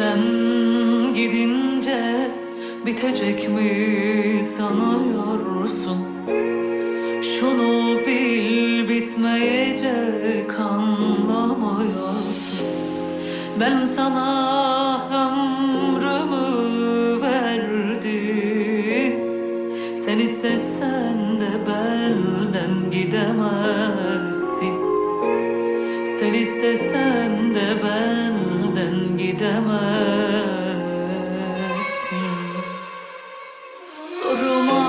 Sen gidince bitecek mi sanıyorsun? Şunu bil bitmeyecek anlamıyorsun. Ben sana ömrümü verdim. Sen istesen de benden gidemezsin. Sen istesen de benden gidemezsin. Soruma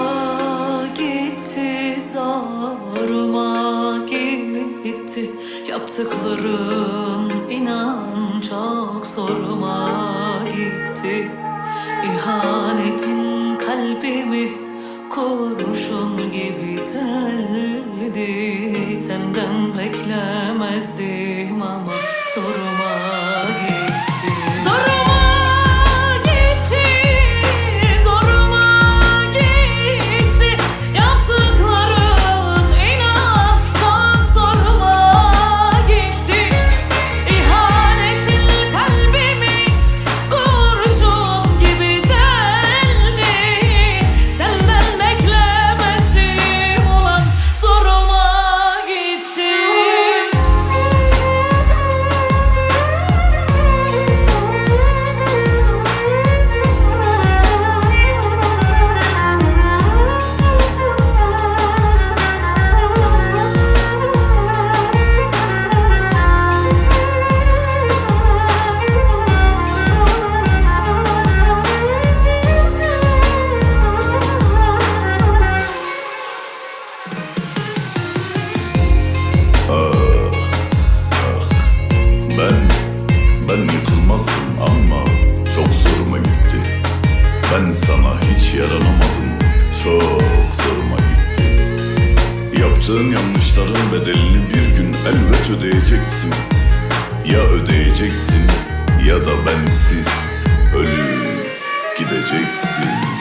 gitti, zoruma gitti. Yaptıkların inan çok soruma gitti. İhanetin kalbimi kurşun gibi Ben sana hiç yaranamadım, çok zoruma gitti. Yaptığın yanlışların bedelini bir gün elbet ödeyeceksin. Ya ödeyeceksin ya da bensiz ölüp gideceksin.